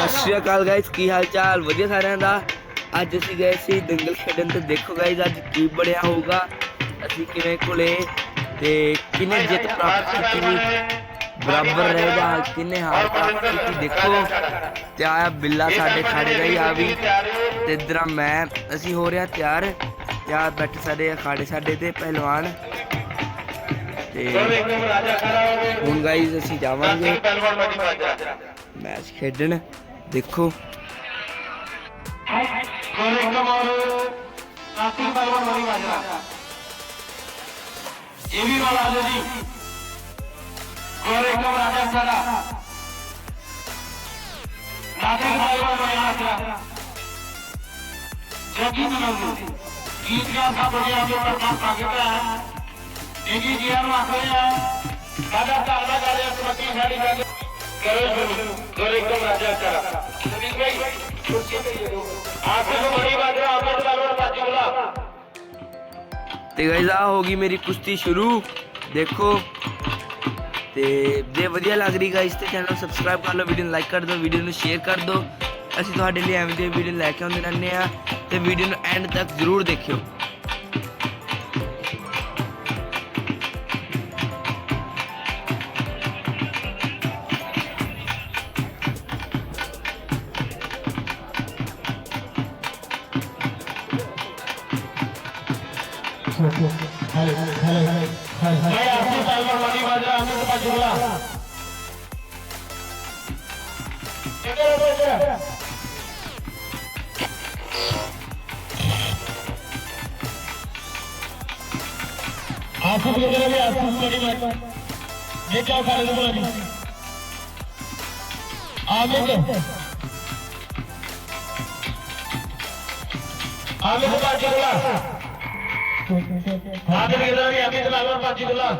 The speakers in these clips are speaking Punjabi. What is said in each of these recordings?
ਸਤਿ ਸ਼੍ਰੀ ਅਕਾਲ ਗਾਇਸ ਕੀ ਹਾਲ ਚਾਲ? ਵਧੀਆ ਸਾਰਿਆਂ ਦਾ। ਅੱਜ ਅਸੀਂ ਗਏ ਸੀ ਦੰਗਲ ਖੇਡਣ ਤੇ ਦੇਖੋ ਗਾਇਸ ਅੱਜ ਕੀ ਬਣਿਆ ਹੋਊਗਾ। ਅਸੀਂ ਕਿਵੇਂ ਘੁਲੇ ਤੇ ਕਿਨੇ ਜਿੱਤ ਪ੍ਰਾਪਤ ਕੀਤੀ ਬਰਾਬਰ ਰਹਿ ਜਾ ਕਿਨੇ ਹਾਰ ਪ੍ਰਾਪਤ ਕੀਤੀ ਦੇਖੋ। ਤੇ ਆਇਆ ਬਿੱਲਾ ਸਾਡੇ ਖਾੜੇ ਹੀ ਆ ਵੀ। ਤੇ ਇਧਰ ਮੈਂ ਅਸੀਂ ਹੋ ਰਿਹਾ ਤਿਆਰ। ਤਿਆਰ ਬੈਠੇ ਸਾਡੇ ਅਖਾੜੇ ਸਾਡੇ ਤੇ ਪਹਿਲਵਾਨ। ਤੇ ਹੁਣ ਗਾਇਸ ਅਸੀਂ ਜਾਵਾਂਗੇ ਮੈਚ ਖੇਡਣ। ਦੇਖੋ। ਇਹ ਵੀ ਵਾਲਾ ਆ ਜੀ ਗੋਰੇ ਕਮ ਰਾਜਾ ਸਾਡਾ ਨਾਟਕ ਭਾਈਵਾਨ ਨੂੰ ਆਇਆ ਜੱਗੀ ਨੂੰ ਗੀਤ ਗਾ ਸਭ ਬੜਿਆ ਜੋ। ਪਰ ਪਾਗਤਾ ਹੈ ਇਹੀ ਜੀਆਂ ਨੂੰ ਆਖਿਆ ਸਾਡਾ ਘਰ ਦਾ ਕਮੇਟੀ ਸਾਡੀ ਗੱਲ ਕਰੋ ਸ਼ੁਰੂ ਗੋਰੇ ਕਮ ਰਾਜਾ ਸਾਡਾ ਸੁਨੀਲ ਭਾਈ ਕੁਰਸੀ ਤੇ ਜੋ ਆਖਰ ਨੂੰ ਬੜੀ ਬਾਤ ਹੈ ਆਪਰ ਬਾਲਵਰ ਪਾਜੀ ਤੇ ਗਾਇਸ ਆ ਹੋ ਗਈ ਮੇਰੀ ਕੁਸ਼ਤੀ ਸ਼ੁਰੂ। ਦੇਖੋ। ਤੇ ਜੇ ਵਧੀਆ ਲੱਗ ਰਹੀ ਗਾਇਸ ਤੇ ਚੈਨਲ ਨੂੰ ਸਬਸਕ੍ਰਾਈਬ ਕਰ ਲਓ ਵੀਡੀਓ ਨੂੰ ਲਾਈਕ ਕਰ ਦਿਓ ਵੀਡੀਓ ਨੂੰ ਸ਼ੇਅਰ ਕਰ ਦਿਓ। ਅਸੀਂ ਤੁਹਾਡੇ ਲਈ ਐਵੇਂ ਦੀ ਵੀਡੀਓ ਲੈ ਕੇ ਆਉਂਦੇ ਰਹਿੰਦੇ ਆ ਤੇ ਵੀਡੀਓ ਨੂੰ ਐਂਡ ਤੱਕ ਜ਼ਰੂਰ ਦੇਖਿਓ। आपकी सालवर वाली बाजा अमित पाजुला आसिफ की तरफ भी आसिफ बड़ी बात ये क्या खालिद बोला जी Aamir Aamir पाजुला Ada kita ni, kami telah lompat di dalam.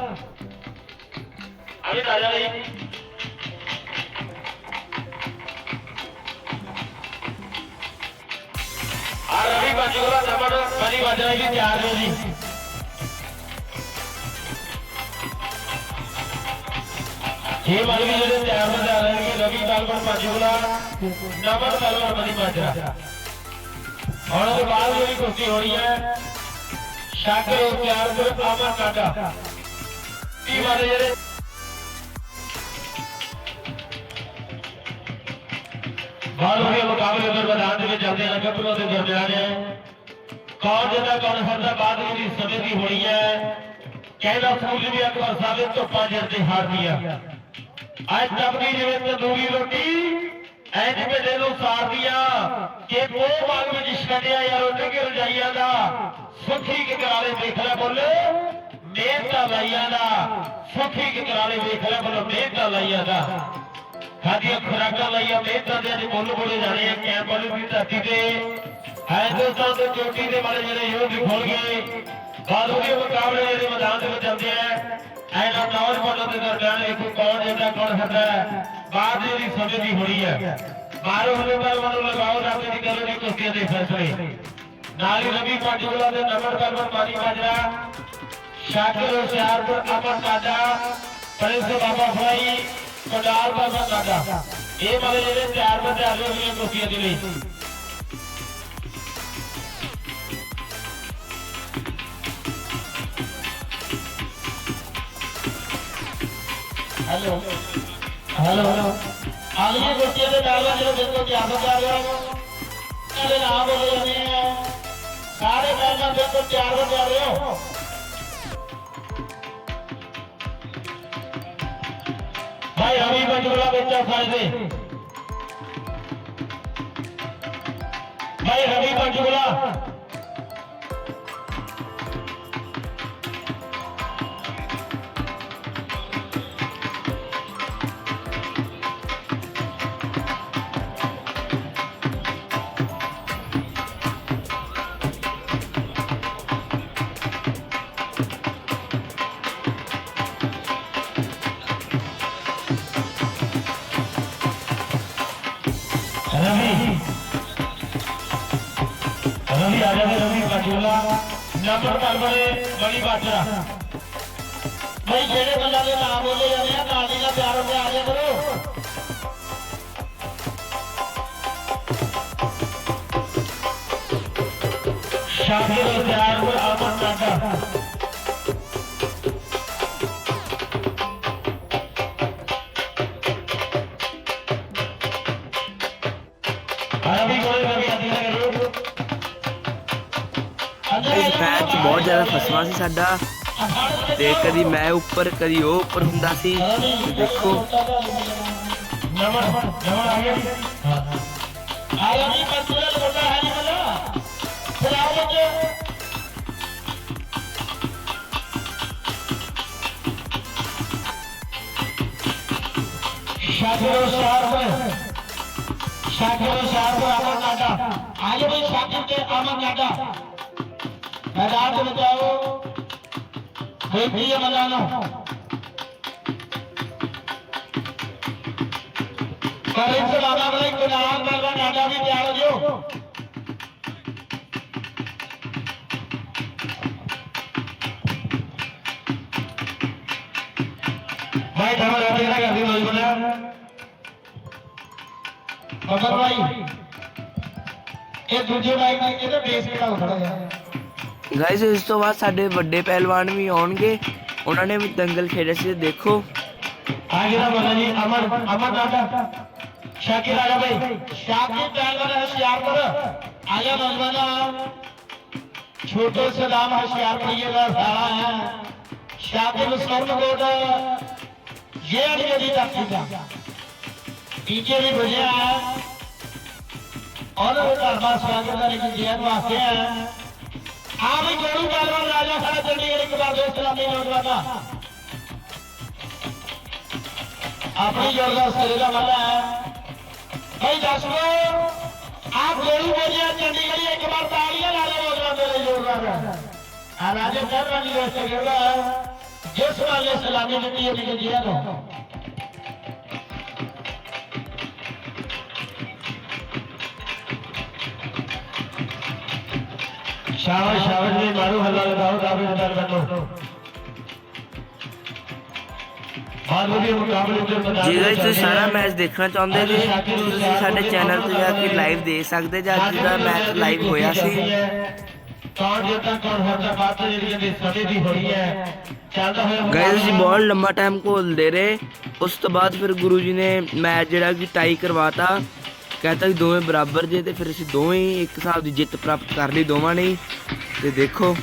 Kami tak ada lagi. Arabi Bajula dapat Bali Bajula ini tiada lagi. ये बाल भी जो तैयार में जा रहे हैं रवि बाल पर पाचूला डबल बाल पर मनी पाचा और बाल मेरी कुर्सी हो रही है ਤਿਆਰ ਕਰ ਆਮਾ ਕਾਟਾ ਇਹ ਵਾਲੇ ਜਿਹੜੇ ਬਾਹਰੋਂ ਦੇ ਮੁਕਾਬਲੇ ਦੇ ਮੈਦਾਨ ਦੇ ਵਿੱਚ ਜਾਂਦੇ ਹਨ ਗੱਭਰੂ ਦੇ ਦਰਮਿਆਨ ਹੈ ਕੌਣ ਜਿੱਤਾ ਕੌਣ ਹਾਰਦਾ, ਬਾਅਦ ਵਿੱਚ ਸਮੇਂ ਦੀ ਹੋਣੀ ਹੈ ਕਹਿੰਦਾ ਸੂਰਜ ਵੀ ਅਕਬਰ ਸਾਹਿਬ ਧੁੱਪਾਂ ਜਿਰਦੇ ਹਾਰਦੀਆਂ ਅੱਜ ਤਬਦੀ ਜਿਵੇਂ ਤੰਦੂਰੀ ਰੋਟੀ, ਐ ਜਿਵੇਂ ਦੇ ਨੂੰ ਸਾਰਦੀਆਂ ਕਿ ਉਹ ਬਾਗ ਵਿੱਚ ਛੱਡਿਆ ਯਾਰ ਉੱਡ ਕੇ ਰਜਾਈਆਂ ਦਾ। ਸੁਖੀ ਕੇ ਕਰਾਲੇ ਲੈ ਬੋਲੇ। ਮਿਹਨਤਾਂ ਲਾਈਆਂ ਦਾ। ਸੁਖੀ ਕੇ ਕਰਾਲੇ ਲੈ ਬੋਲੇ, ਮਿਹਨਤਾਂ ਲਾਈਆਂ ਦਾ। ਸਾਡੀਆਂ ਖੁਰਾਕਾਂ ਲਈਆਂ, ਮਿਹਨਤਾਂ ਦੇ ਅੱਜ ਮੁੱਲ ਬੋਲੇ ਜਾਣੇ ਆ ਕੈਂਪ ਵਾਲੀ ਦੀ ਧਰਤੀ ਤੇ। ਹਿੰਦੁਸਤਾਨ ਦੇ ਚੋਟੀ ਦੇ ਵਾਲੇ ਜਿਹੜੇ ਯੁੱਧ ਖੁੱਲ ਗਏ। ਬਾਦੂ ਦੇ ਮੁਕਾਬਲੇ ਜਿਹੜੇ ਮੈਦਾਨ ਦੇ ਵਿੱਚ ਜਾਂਦੇ ਆ। ਐਨਾ ਨੌਜਵਾਨਾਂ ਦੇ ਦਰਮਿਆਨ ਵੇਖੋ ਕੌਣ ਜਿੱਤਾ ਕੌਣ ਹੱਦਾ ਬਾਅਦ ਜਿਹੜੀ ਸਮੇਂ ਦੀ ਹੋਣੀ ਹੈ। ਬਾਹਰੋਂ ਹਲੇ ਪਹਿਲਵਾਨ ਨੂੰ ਲਗਾਓ ਰਾਤੇ ਦੀ ਕਰੋ ਦੀ ਕੁਸ਼ਤੀਆਂ ਦੇ ਫੈਸਲੇ। ਨਾਲ ਹੀ ਰਵੀ ਪਾਟੂਲਾ ਦੇ ਨਗਰ ਪਹਿਲਵਾਨ ਮਾਨੀ ਮਾਜਰਾ ਸ਼ਾਕਿਰ ਹੁਸ਼ਿਆਰਪੁਰ ਅਮਰ ਕਾਡਾ ਪ੍ਰਿੰਸ ਬਾਬਾ ਫਲਾਈ ਪੰਡਾਲ ਬਾਬਾ ਕਾਡਾ ਇਹ ਵਾਲੇ ਜਿਹੜੇ ਤਿਆਰ ਬੰਦੇ ਆ ਰਹੇ ਨੇ ਕੁਸ਼ਤੀਆਂ ਦੇ ਲਈ। Hello hello hello. ਆਲੀਆਂ ਕੁਸ਼ਤੀਆਂ ਦੇ ਨਾਲ ਜਿਹੜਾ ਬਿਲਕੁਲ ਤਿਆਰ ਹੋ ਜਾ ਰਹੇ ਹੋ ਇਹਦੇ ਨਾਮ ਬੋਲੇ ਜਾਂਦੇ ਆ। ਸਾਰੇ ਪਹਿਲਾਂ ਬਿਲਕੁਲ ਤਿਆਰ ਹੋ ਜਾ ਰਹੇ ਹੋ। ਭਾਈ ਹਮੀ ਬੰਜੂਲਾ ਬੱਚਾ ਫਾਇਦੇ ਭਾਈ ਹਮੀ ਬੰਜੂਲਾ ਚੋਲਾ ਬੜੀ ਬਾਜਰਾ ਬਈ ਜਿਹੜੇ ਬੰਦਾ ਦੇ ਨਾਮ ਬੋਲੇ ਜਾਂਦੇ ਆ ਤਾਂ ਆ ਜਾ ਕਰੋ। ਸ਼ਾਦੀ ਦਾ ਮੈਚ ਫਸਵਾ ਸੀ ਸਾਡਾ ਤੇ ਕਦੀ ਮੈਂ ਉੱਪਰ, ਕਦੀ ਉਹ ਉੱਪਰ ਹੁੰਦਾ ਸੀ। ਦੇਖੋ। ਨਮਨ ਨਮਨ ਆ ਗਿਆ ਆ ਗਿਆ ਜੀ ਕੰਟਰੋਲ ਹੋਤਾ ਹੈ ਜੀ ਹਲਾ ਚਲਾਓ ਬੱਚੇ ਸ਼ਾਕਿਰ ਸ਼ਾਰਪ ਸ਼ਾਕਿਰ ਸ਼ਾਰਪ ਅਮਨ ਨਾਡਾ ਆਜੋ ਭਾਈ ਸ਼ਾਕਿਰ ਤੇ ਅਮਨ ਨਾਡਾ ਮੈਦਾਨ ਚ ਬਚਾਓ ਦੇਖੀਏ ਮੈਦਾਨੋਂ ਪਰ ਇਸ ਲਾਵਾ ਵਾਲੇ ਕੁਨਾਲ ਮਲਵਾ ਨਾਡਾ ਵੀ ਤਿਆਰ ਹੋ ਜਿਓ। ਭਾਈ ਧਮਾ ਰਾਤੇ ਦਾ ਕਰਦੀ ਲੋਈ ਬਣਾ ਮਗਰ ਭਾਈ, ਇਹ ਦੂਜੇ ਬਾਈਕ ਨੇ ਇਹਦੇ ਬੇਸ ਕਿਹੜਾ ਖੜਾ ਹੈ? ਗਾਇਸ ਇਸ ਤੋਂ ਬਾਅਦ ਸਾਡੇ ਵੱਡੇ ਪਹਿਲਵਾਨ ਵੀ ਆਉਣਗੇ। ਉਹਨਾਂ ਨੇ ਵੀ ਦੰਗਲ ਖੇਡਿਆ ਸੀ, ਦੇਖੋ। ਹਾਂ ਜਿਹੜਾ ਬੰਦਾ ਜੀ? ਅਮਰ ਅਮਰ ਦਾਦਾ। ਸ਼ਾਕਿਰ ਆ ਜਾ ਬਈ। ਸ਼ਾਕਿਰ ਪਹਿਲਵਾਨ ਹਸ਼ਿਆਰਪੁਰ। ਆ ਜਾ ਨੌਜਵਾਨਾ। ਛੋਟੇ ਸੇ ਨਾਮ ਹਸ਼ਿਆਰਪੁਰ ਇਹ ਦਾ ਸਾਲਾ ਹੈ। ਸ਼ਾਕਿਰ ਸਰਨਕੋਟ ਇਹ ਅੜੀਏ ਦੀ ਧਰਤੀ ਦਾ ਟੀਚੇ ਵੀ ਬੁਝਿਆ ਔਰ ਧਰਮਾ ਸਵਾਗਤ ਦਾ ਨਿਕਲ ਜੀਵਨ ਵਾਸਤੇ ਹੈ ਆ ਵੀ ਗੋਲੂ ਪਹਿਲਵਾਨ ਰਾਜਾ ਸਾਹਿਬ ਚੰਡੀਗੜ੍ਹ ਇੱਕ ਵਾਰ ਦੋਸਤ ਲਾਮੀ ਨੌਜਵਾਨਾ। ਆਪਣੀ ਜੋਰ ਦਾ ਸਿਰੇ ਦਾ ਮੱਲਾ ਹੈ। ਭਾਈ ਦਰਸ਼ਕੋ ਆਪ ਗੋਲੂ ਬੋਲਿਆ ਚੰਡੀਗੜ੍ਹ ਇੱਕ ਵਾਰ ਤਾਲੀਆਂ ਲਾ ਲਓ ਨੌਜਵਾਨ ਦੇ ਲਈ ਜ਼ੋਰਦਾਰ ਆ ਰਾਜੇ ਪਹਿਲਵਾਨ ਦੀ ਦੋਸਤ ਖੇਡਦਾ ਜਿਸ ਵਾਲੇ ਸਲਾਮੀ ਦਿੱਤੀ ਹੈ ਜੀ ਨੂੰ ਜੀ ਜੇ ਗਾਇਸ ਵਿੱਚ ਤੁਸੀਂ ਸਾਰਾ ਮੈਚ ਦੇਖਣਾ ਚਾਹੁੰਦੇ ਜੇ ਤੁਸੀਂ ਸਾਡੇ ਚੈਨਲ ਤੇ ਜਾ ਕੇ ਲਾਈਵ ਦੇਖ ਸਕਦੇ ਜੇ ਅੱਜ ਦਾ ਮੈਚ ਲਾਈਵ ਹੋਇਆ ਸੀ। ਕੌਣ ਜਿੱਤਾ ਕੌਣ ਹਾਰਦਾ ਬਾਤ ਜਿਹੜੀ ਇਹਦੀ ਸਮੇਂ ਦੀ ਹੋਈ ਹੈ ਚੱਲਦਾ ਹੋਇਆ ਗਾਇਸ ਅਸੀਂ ਬਹੁਤ ਲੰਮਾ ਟਾਈਮ ਘੋਲਦੇ ਰਹੇ ਉਸ ਤੋਂ ਬਾਅਦ ਫਿਰ ਗੁਰੂ ਜੀ ਨੇ ਮੈਚ ਜਿਹੜਾ ਕਿ ਟਾਈ ਕਰਵਾਤਾ। ਕਹਤਾ ਵੀ ਦੋਵੇਂ ਬਰਾਬਰ ਜੇ ਤੇ ਫਿਰ ਅਸੀਂ ਦੋਵੇਂ ਹੀ ਇੱਕ ਹਿਸਾਬ ਦੀ ਜਿੱਤ ਪ੍ਰਾਪਤ ਕਰ ਲਈ ਦੋਵਾਂ ਨੇ ਹੀ। ਤੇ ਦੇਖੋ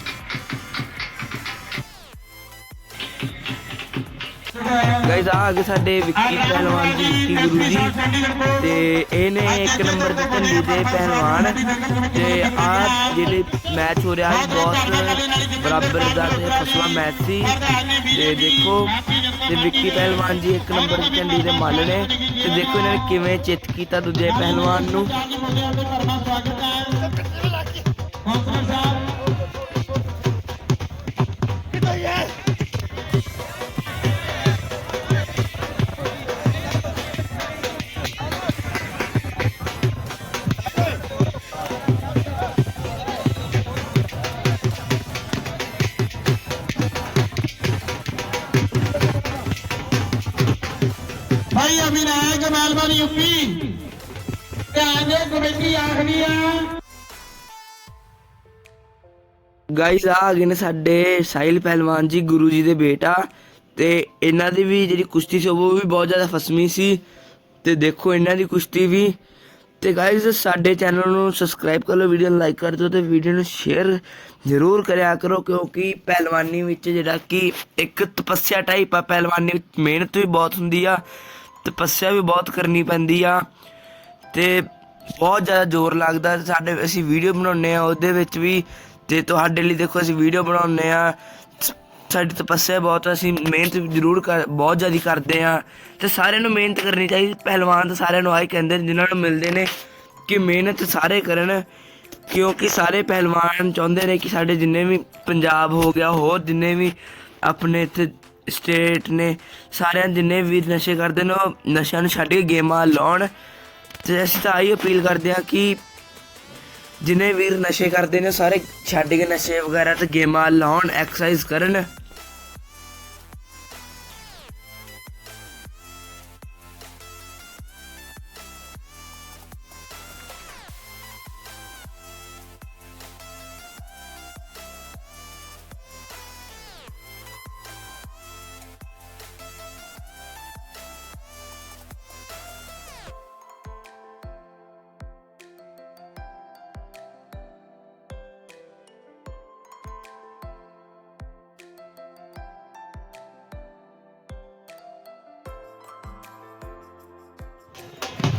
ਗਾਇਸ ਆ ਅੱਗੇ ਸਾਡੇ ਵਿੱਕੀ ਪਹਿਲਵਾਨ ਜੀ ਵਿੱਕੀ ਗੁਰੂ ਜੀ ਤੇ ਇਹਨੇ ਇੱਕ ਨੰਬਰ ਤੇ ਝੰਡੀ ਦੇ ਪਹਿਲਵਾਨ। ਤੇ ਆ ਜਿਹੜੇ ਮੈਚ ਹੋ ਰਿਹਾ ਸੀ ਬਹੁਤ ਬਰਾਬਰ ਦਾ ਤੇ ਫਸਵਾ ਮੈਚ ਸੀ। ਤੇ ਦੇਖੋ ਤੇ ਵਿੱਕੀ ਪਹਿਲਵਾਨ ਜੀ ਇੱਕ ਨੰਬਰ ਦੀ ਝੰਡੀ ਦੇ ਮੱਲ ਨੇ। ਤੇ ਦੇਖੋ ਇਹਨਾਂ ਨੇ ਕਿਵੇਂ ਚਿੱਤ ਕੀਤਾ ਦੂਜੇ ਪਹਿਲਵਾਨ ਨੂੰ। ਭਾਈ ਅਭਿਨਾਇਕ ਮਾਲਵਾਨ ਯੂਪੀ। ਧਿਆਨ ਦਿਓ ਕਮੇਟੀ ਆਖਦੀ ਆ। ਗਾਇਸ ਆ ਗਏ ਨੇ ਸਾਡੇ ਸਾਹਿਲ ਪਹਿਲਵਾਨ ਜੀ, ਗੁਰੂ ਜੀ ਦੇ ਬੇਟਾ। ਤੇ ਇਹਨਾਂ ਦੀ ਵੀ ਜਿਹੜੀ ਕੁਸ਼ਤੀ ਸੀ, ਉਹ ਵੀ ਬਹੁਤ ਜ਼ਿਆਦਾ ਫਸਮੀ ਸੀ। ਤੇ ਦੇਖੋ ਇਹਨਾਂ ਦੀ ਕੁਸ਼ਤੀ ਵੀ। ਤੇ ਗਾਇਸ ਸਾਡੇ ਚੈਨਲ ਨੂੰ ਸਬਸਕ੍ਰਾਈਬ ਕਰ ਲਓ ਵੀਡੀਓ ਨੂੰ ਲਾਈਕ ਕਰ ਦਿਓ ਤੇ ਵੀਡੀਓ ਨੂੰ ਸ਼ੇਅਰ ਜ਼ਰੂਰ ਕਰਿਆ ਕਰੋ, ਕਿਉਂਕਿ ਪਹਿਲਵਾਨੀ ਵਿੱਚ ਜਿਹੜਾ ਕਿ ਇੱਕ ਤਪੱਸਿਆ ਟਾਈਪ ਆ, ਪਹਿਲਵਾਨੀ ਵਿੱਚ ਮਿਹਨਤ ਵੀ ਬਹੁਤ ਹੁੰਦੀ ਆ। ਤਪੱਸਿਆ ਵੀ ਬਹੁਤ ਕਰਨੀ ਪੈਂਦੀ ਆ ਤੇ ਬਹੁਤ ਜ਼ਿਆਦਾ ਜ਼ੋਰ ਲੱਗਦਾ ਤੇ ਸਾਡੇ ਅਸੀਂ ਵੀਡੀਓ ਬਣਾਉਂਦੇ ਆ ਉਹਦੇ ਵਿੱਚ ਵੀ ਤੇ ਤੁਹਾਡੇ ਲਈ ਦੇਖੋ ਅਸੀਂ ਵੀਡੀਓ ਬਣਾਉਂਦੇ ਆ। ਸਾਡੀ ਤਪੱਸਿਆ ਬਹੁਤ ਅਸੀਂ ਮਿਹਨਤ ਜ਼ਰੂਰ ਕਰ, ਬਹੁਤ ਜ਼ਿਆਦਾ ਕਰਦੇ ਆ ਤੇ ਸਾਰਿਆਂ ਨੂੰ ਮਿਹਨਤ ਕਰਨੀ ਚਾਹੀਦੀ, ਪਹਿਲਵਾਨ ਤਾਂ ਸਾਰਿਆਂ ਨੂੰ ਆਹੀ ਕਹਿੰਦੇ ਨੇ, ਜਿਨ੍ਹਾਂ ਨੂੰ ਮਿਲਦੇ ਨੇ ਕਿ ਮਿਹਨਤ ਸਾਰੇ ਕਰਨ ਕਿਉਂਕਿ ਸਾਰੇ ਪਹਿਲਵਾਨ ਚਾਹੁੰਦੇ ਨੇ ਕਿ ਸਾਡੇ ਜਿੰਨੇ ਵੀ ਪੰਜਾਬ ਹੋ ਗਿਆ, ਹੋਰ ਜਿੰਨੇ ਵੀ ਆਪਣੇ ਇੱਥੇ ਸਟੇਟ ਨੇ ਸਾਰਿਆਂ ਜਿੰਨੇ ਵੀ ਨਸ਼ੇ ਕਰਦੇ ਨੇ, ਉਹ ਨਸ਼ਿਆਂ ਨੂੰ ਛੱਡ ਕੇ ਗੇਮਾਂ ਲਾਉਣ। ਤੇ ਅਸੀਂ ਤਾਂ ਆਹੀ ਅਪੀਲ ਕਰਦੇ ਹਾਂ ਕਿ ਜਿਨੇ ਵੀਰ ਨਸ਼ੇ ਕਰਦੇ ਨੇ ਸਾਰੇ ਛੱਡ ਕੇ ਨਸ਼ੇ ਵਗੈਰਾ ਤੇ ਗੇਮਾਂ ਲਾਉਣ ਐਕਸਰਸਾਈਜ਼ ਕਰਨ।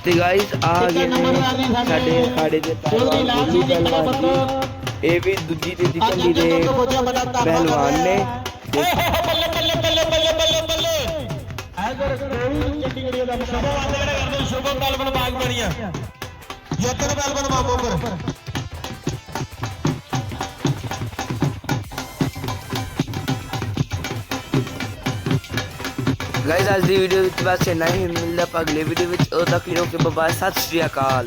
ਤੇ ਗਾਇਸ ਆ ਗਏ ਨੇ ਸਾਡੇ ਖਾੜੇ ਦੇ ਪਹਿਲਵਾਨ ਗੁੱਲੂ ਪਹਿਲਵਾਨ ਜੀ ਇਹ ਵੀ ਦੂਜੀ ਤੇ ਝੰਡੀ ਦੇ ਪਹਿਲਵਾਨ ਨੇ ਬੱਲੇ ਬੱਲੇ ਬੱਲੇ ਬੱਲੇ ਬੱਲੇ ਬੱਲੇ ਐਦਰ ਕੋਈ ਚੰਡੀਗੜ੍ਹ ਦਾ ਸ਼ੁਭਮ ਆਂਦੇ ਕਿਹੜੇ ਕਰਦੇ ਸ਼ੁਭਮ ਬਲਬਨ ਬਾਗ ਬਣੀਆਂ ਯਤਨ ਬਲਬਨ ਮਾਮੋਗਰ ਗਾਇਸ ਅੱਜ ਦੀ ਵੀਡੀਓ ਵਿੱਚ ਬਸ ਇੰਨਾ ਹੀ। ਮਿਲਦਾ ਆਪਾਂ ਅਗਲੇ ਵੀਡੀਓ ਵਿੱਚ। ਉਦੋਂ ਤੱਕ ਲਈ ਓਕੇ ਬਾਏ ਸਤਿ ਸ਼੍ਰੀ ਅਕਾਲ।